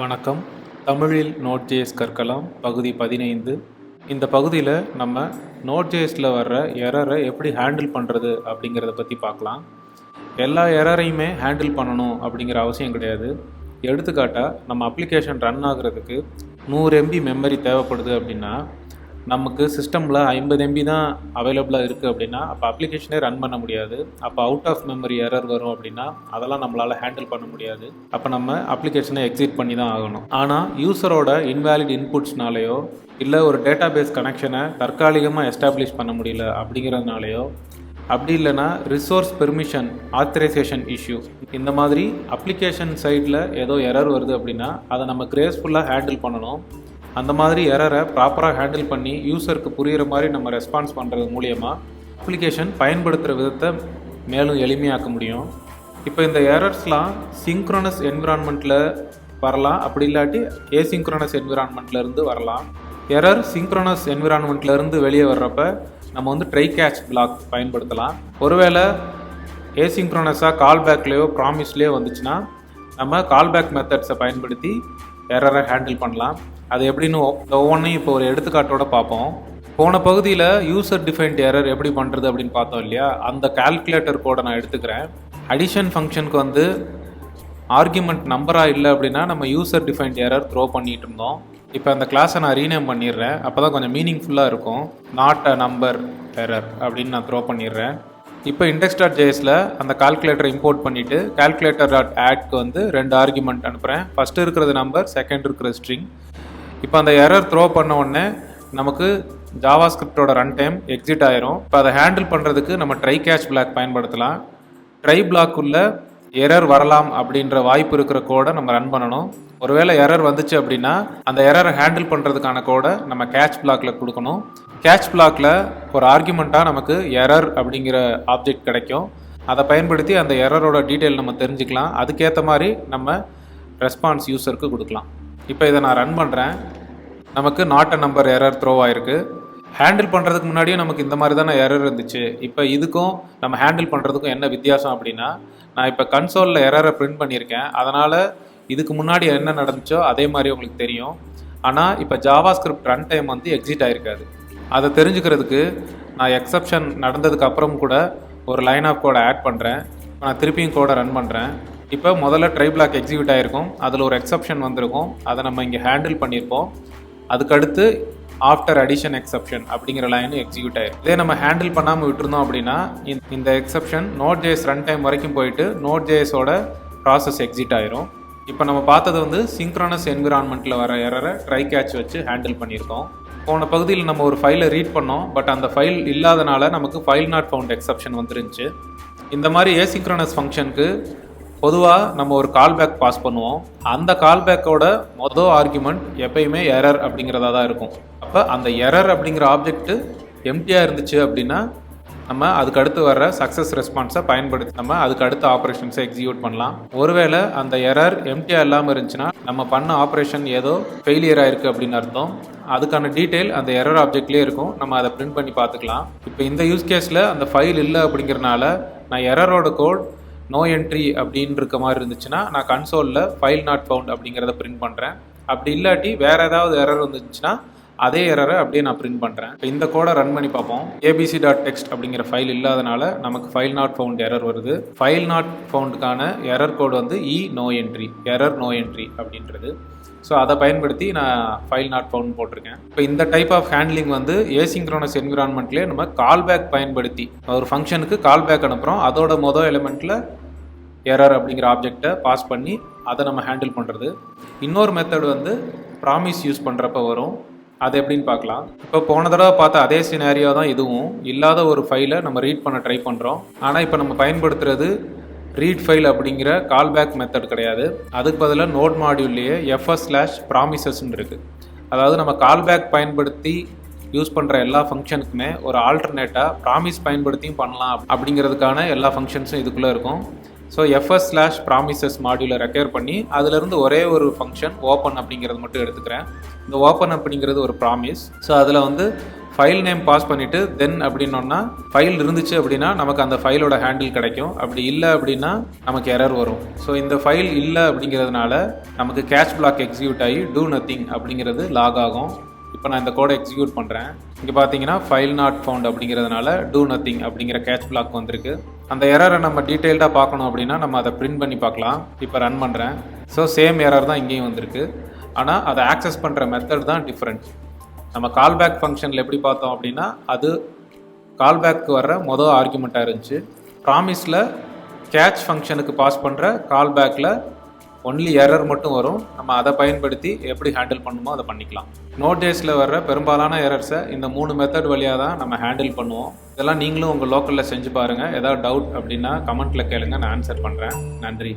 வணக்கம். தமிழில் note JS கற்கலாம் பகுதி பதினைந்து. இந்த பகுதியில் நம்ம நோட் ஜேஎஸில் வர்ற எரரை எப்படி ஹேண்டில் பண்ணுறது அப்படிங்கிறத பற்றி பார்க்கலாம். எல்லா எரரையுமே ஹேண்டில் பண்ணணும் அப்படிங்கிற அவசியம் கிடையாது. எடுத்துக்காட்டாக நம்ம அப்ளிகேஷன் ரன் ஆகுறதுக்கு நூறு எம்பி மெமரி தேவைப்படுது அப்படின்னா நமக்கு சிஸ்டமில் ஐம்பது எம்பி தான் அவைலபிளாக இருக்குது அப்படின்னா அப்போ அப்ளிகேஷனே ரன் பண்ண முடியாது. அப்போ அவுட் ஆஃப் மெமரி எரர் வரும் அப்படின்னா அதெல்லாம் நம்மளால் ஹேண்டில் பண்ண முடியாது. அப்போ நம்ம அப்ளிகேஷனை எக்ஸிட் பண்ணி தான் ஆகணும். ஆனால் யூசரோட இன்வேலிட் இன்புட்ஸ்னாலேயோ இல்லை ஒரு டேட்டா பேஸ் கனெக்ஷனை தற்காலிகமாக எஸ்டாப்ளிஷ் பண்ண முடியல அப்படிங்கிறதுனாலையோ அப்படி இல்லைன்னா ரிசோர்ஸ் பெர்மிஷன் ஆத்தரைசேஷன் இஷ்யூ இந்த மாதிரி அப்ளிகேஷன் சைடில் ஏதோ எரர் வருது அப்படின்னா அதை நம்ம கிரேஸ்ஃபுல்லாக ஹேண்டில் பண்ணணும். அந்த மாதிரி எரரை ப்ராப்பராக ஹேண்டில் பண்ணி யூசருக்கு புரிகிற மாதிரி நம்ம ரெஸ்பான்ஸ் பண்ணுறது மூலியமாக அப்ளிகேஷன் பயன்படுத்துகிற விதத்தை மேலும் எளிமையாக்க முடியும். இப்போ இந்த எரர்ஸ்லாம் சிங்க்ரோனஸ் என்விரான்மெண்ட்டில் வரலாம். அப்படி இல்லாட்டி ஏசிங்க்ரோனஸ் என்விரான்மெண்ட்லேருந்து வரலாம். எரர் சிங்க்ரோனஸ் என்விரான்மெண்ட்லேருந்து வெளியே வர்றப்ப நம்ம வந்து ட்ரை கேட்ச் பிளாக் பயன்படுத்தலாம். ஒருவேளை ஏசிங்க்ரோனஸாக கால் பேக்லேயோ ப்ராமிஸ்லேயோ வந்துச்சுன்னா நம்ம கால் பேக் மெத்தட்ஸை பயன்படுத்தி எரரை ஹேண்டில் பண்ணலாம். அது எப்படின்னு ஒவ்வொன்றையும் இப்போ ஒரு எடுத்துக்காட்டோட பார்ப்போம். போன பகுதியில் யூசர் டிஃபைன்ட் எரர் எப்படி பண்ணுறது அப்படின்னு பார்த்தோம் இல்லையா? அந்த கால்குலேட்டர் கோடை நான் எடுத்துக்கிறேன். அடிஷன் ஃபங்க்ஷனுக்கு வந்து ஆர்குமெண்ட் நம்பராக இல்லை அப்படின்னா நம்ம யூசர் டிஃபைன்ட் எரர் த்ரோ பண்ணிகிட்டு இருந்தோம். இப்போ அந்த கிளாஸை நான் ரீநேம் பண்ணிடுறேன். அப்போ தான் கொஞ்சம் மீனிங்ஃபுல்லாக இருக்கும். நாட் அ நம்பர் எரர் அப்படின்னு நான் த்ரோ பண்ணிடுறேன். இப்போ இண்டெக்ஸ் டாட் ஜேஎஸில் அந்த கால்குலேட்டரை இம்போர்ட் பண்ணிவிட்டு கால்குலேட்டர் டாட் ஆட்க்கு வந்து ரெண்டு ஆர்குமெண்ட் அனுப்புகிறேன் ஃபஸ்ட்டு இருக்கிறது நம்பர் செகண்ட் இருக்கிற ஸ்ட்ரிங் இப்போ அந்த எரர் த்ரோ பண்ண உடனே நமக்கு ஜாவா ஸ்கிரிப்டோட ரன் டைம் எக்ஸிட் ஆயிரும். இப்போ அதை ஹேண்டில் பண்ணுறதுக்கு நம்ம ட்ரை கேஷ் பிளாக் பயன்படுத்தலாம். ட்ரை பிளாக்குள்ள எரர் வரலாம் அப்படின்ற வாய்ப்பு இருக்கிற கோடை நம்ம ரன் பண்ணணும். ஒருவேளை எரர் வந்துச்சு அப்படின்னா அந்த எரரை ஹேண்டில் பண்ணுறதுக்கான கோடை நம்ம கேட்ச் பிளாக்ல கொடுக்கணும். கேட்ச் பிளாக்ல ஒரு ஆர்குமெண்ட்டாக நமக்கு எரர் அப்படிங்கிற ஆப்ஜெக்ட் கிடைக்கும். அதை பயன்படுத்தி அந்த எரரோட டீட்டெயில் நம்ம தெரிஞ்சுக்கலாம். அதுக்கேற்ற மாதிரி நம்ம ரெஸ்பான்ஸ் யூஸருக்கு கொடுக்கலாம். இப்போ இதை நான் ரன் பண்ணுறேன் நமக்கு not a number error throw ஆயிருக்கு. ஹேண்டில் பண்ணுறதுக்கு முன்னாடியே நமக்கு இந்த மாதிரி தானே எரர் இருந்துச்சு. இப்போ இதுக்கும் நம்ம ஹேண்டில் பண்ணுறதுக்கும் என்ன வித்தியாசம் அப்படின்னா நான் இப்போ கன்சோலில் எரரை பிரிண்ட் பண்ணியிருக்கேன். அதனால் இதுக்கு முன்னாடி என்ன நடந்துச்சோ அதே மாதிரி உங்களுக்கு தெரியும். ஆனால் இப்போ ஜாவா ஸ்கிரிப்ட் ரன் டைம் வந்து எக்ஸிட் ஆயிருக்காது. அதை தெரிஞ்சுக்கிறதுக்கு நான் எக்ஸப்ஷன் நடந்ததுக்கு அப்புறம் கூட ஒரு லைன் ஆஃப் கோடை ஆட் பண்ணுறேன் நான் திருப்பியும் கோடை ரன் பண்ணுறேன் இப்போ முதல்ல ட்ரை பிளாக் எக்ஸிக்யூட் ஆகிருக்கும் அதில் ஒரு எக்ஸப்ஷன் வந்திருக்கும். அதை நம்ம இங்கே ஹேண்டில் பண்ணியிருப்போம். அதுக்கடுத்து ஆஃப்டர் அடிஷன் எக்ஸப்ஷன் அப்படிங்கிற லைன் எக்ஸிக்யூட் ஆயிரும் இதே நம்ம ஹேண்டில் பண்ணாமல் விட்டுருந்தோம் அப்படின்னா இந்த- இந்த exception node JS run time வரைக்கும் போயிட்டு நோட் ஜேஎஸோட ப்ராசஸ் எக்ஸிட் ஆயிரும். இப்போ நம்ம பார்த்தது வந்து சிங்க்ரோனஸ் என்விரான்மெண்ட்டில் வர எரரை ட்ரை கேட்ச் வச்சு ஹேண்டில் பண்ணியிருக்கோம். போன பகுதியில் நம்ம ஒரு ஃபைலை ரீட் பண்ணோம். பட் அந்த ஃபைல் இல்லாதனால நமக்கு ஃபைல் நாட் ஃபவுண்ட் எக்ஸப்ஷன் வந்துருந்துச்சு. இந்த மாதிரி ஏசிங்க்ரானஸ் ஃபங்க்ஷனுக்கு பொதுவாக நம்ம ஒரு கால் பேக் பாஸ் பண்ணுவோம். அந்த கால் பேக்கோட மொதல் ஆர்குமெண்ட் எப்பயுமே எரர் அப்படிங்கிறதா தான் இருக்கும். அப்போ அந்த எரர் அப்படிங்கிற ஆப்ஜெக்ட்டு எம்டியாக இருந்துச்சு அப்படின்னா நம்ம அதுக்கு அடுத்து வர்ற சக்ஸஸ் ரெஸ்பான்ஸை பயன்படுத்தி நம்ம அதுக்கு அடுத்த ஆப்ரேஷன்ஸை எக்ஸிக்யூட் பண்ணலாம். ஒருவேளை அந்த எரர் எம்டியாக இல்லாமல் இருந்துச்சுன்னா நம்ம பண்ண ஆப்ரேஷன் ஏதோ ஃபெயிலியர் ஆயிருக்கு அப்படின்னு அர்த்தம். அதுக்கான டீட்டெயில் அந்த எரர் ஆப்ஜெக்ட்லேயே இருக்கும். நம்ம அதை பிரிண்ட் பண்ணி பார்த்துக்கலாம். இப்போ இந்த யூஸ் கேஸில் அந்த ஃபைல் இல்லை அப்படிங்கிறனால நான் எரரோட கோட் நோ என்ட்ரி அப்படின்னு இருக்க மாதிரி இருந்துச்சுன்னா நான் கன்சோலில் ஃபைல் நாட் ஃபவுண்ட் அப்படிங்கிறத பிரிண்ட் பண்ணுறேன் அப்படி இல்லாட்டி வேறு ஏதாவது எரர் வந்துச்சுன்னா அதே எரரை அப்படியே நான் பிரிண்ட் பண்ணுறேன் இப்போ இந்த கோடை ரன் பண்ணி பார்ப்போம். ஏபிசி டாட் டெக்ஸ்ட் அப்படிங்கிற ஃபைல் இல்லாதனால நமக்கு ஃபைல் நாட் ஃபவுண்ட் எரர் வருது. ஃபைல் நாட் ஃபவுண்டுக்கான எரர் கோட் வந்து E no entry error no entry அப்படின்றது. ஸோ அதை பயன்படுத்தி நான் ஃபைல் நாட் ஃபவுண்ட் போட்டிருக்கேன். இப்போ இந்த டைப் ஆஃப் ஹேண்ட்லிங் வந்து ஏசிங்க்ரோனஸ் என்விரான்மெண்ட்லேயே நம்ம கால் பேக் பயன்படுத்தி ஒரு ஃபங்க்ஷனுக்கு கால் பேக் அனுப்புகிறோம் அதோட மொதல் எலிமெண்ட்டில் எரர் அப்படிங்கிற ஆப்ஜெக்டை பாஸ் பண்ணி அதை நம்ம ஹேண்டில் பண்ணுறது இன்னொரு மெத்தட் வந்து ப்ராமிஸ் யூஸ் பண்ணுறப்ப வரும். அது எப்படின்னு பார்க்கலாம். இப்போ போன தடவை பார்த்த அதே சினாரியோ தான் இதுவும். இல்லாத ஒரு ஃபைலை நம்ம ரீட் பண்ண ட்ரை பண்ணுறோம் ஆனால் இப்போ நம்ம பயன்படுத்துறது ரீட் ஃபைல் அப்படிங்கிற கால்பேக் மெத்தட் கிடையாது. அதுக்கு பதிலாக நோட் மாடியூல்லையே எஃப்எஸ் ஸ்லாஷ் ப்ராமிசஸ்ன்னு இருக்குது அதாவது நம்ம கால்பேக் பயன்படுத்தி யூஸ் பண்ணுற எல்லா ஃபங்க்ஷனுக்குமே ஒரு ஆல்டர்னேட்டாக ப்ராமிஸ் பயன்படுத்தியும் பண்ணலாம் அப்படிங்கிறதுக்கான எல்லா ஃபங்க்ஷன்ஸும் இதுக்குள்ளே இருக்கும். ஸோ எஃப்எஸ் ஸ்லாஷ் ப்ராமிசஸ் மாடியூலை ரெக்கையர் பண்ணி அதிலிருந்து ஒரே ஒரு ஃபங்க்ஷன் ஓப்பன் அப்படிங்கிறது மட்டும் எடுத்துக்கிறேன். இந்த ஓப்பன் அப்படிங்கிறது ஒரு ப்ராமிஸ் ஸோ அதில் வந்து ஃபைல் நேம் பாஸ் பண்ணிவிட்டு தென் அப்படின்னோன்னா ஃபைல் இருந்துச்சு அப்படின்னா நமக்கு அந்த ஃபைலோட ஹேண்டில் கிடைக்கும். அப்படி இல்லை அப்படின்னா நமக்கு எரர் வரும். ஸோ இந்த ஃபைல் இல்லை அப்படிங்கிறதுனால நமக்கு கேட்ச் பிளாக் எக்ஸிக்யூட் ஆகி டூ நத்திங் அப்படிங்கிறது லாக் ஆகும். இப்போ நான் இந்த கோடை எக்ஸிக்யூட் பண்ணுறேன் இங்கே பார்த்தீங்கன்னா ஃபைல் நாட் ஃபவுண்ட் அப்படிங்கிறதுனால டூ நத்திங் அப்படிங்கிற கேட்ச் பிளாக் வந்திருக்கு. அந்த எரரை நம்ம டீட்டெயில்டாக பார்க்கணும் அப்படின்னா நம்ம அதை பிரிண்ட் பண்ணி பார்க்கலாம். இப்போ ரன் பண்ணுறேன் ஸோ சேம் எரர் தான் இங்கேயும் வந்திருக்கு. ஆனால் அதை ஆக்சஸ் பண்ணுற மெத்தட் தான் டிஃப்ரெண்ட் நம்ம கால்பேக் ஃபங்க்ஷனில் எப்படி பார்த்தோம் அப்படின்னா அது கால்பேக்கு வர்ற மொதல் ஆர்குமெண்ட்டாக இருந்துச்சு. ப்ராமிஸில் கேட்ச் ஃபங்க்ஷனுக்கு பாஸ் பண்ணுற கால்பேக்கில் ஒன்லி எரர் மட்டும் வரும். நம்ம அதை பயன்படுத்தி எப்படி ஹேண்டில் பண்ணுமோ அதை பண்ணிக்கலாம். நோட் டேஸில் வர்ற பெரும்பாலான எரர்ஸை இந்த மூணு மெத்தட் வழியாக தான் நம்ம ஹேண்டில் பண்ணுவோம். இதெல்லாம் நீங்களும் உங்கள் லோக்கலில் செஞ்சு பாருங்கள் ஏதாவது டவுட் அப்படின்னா கமெண்ட்டில் கேளுங்க. நான் ஆன்சர் பண்ணுறேன் நன்றி.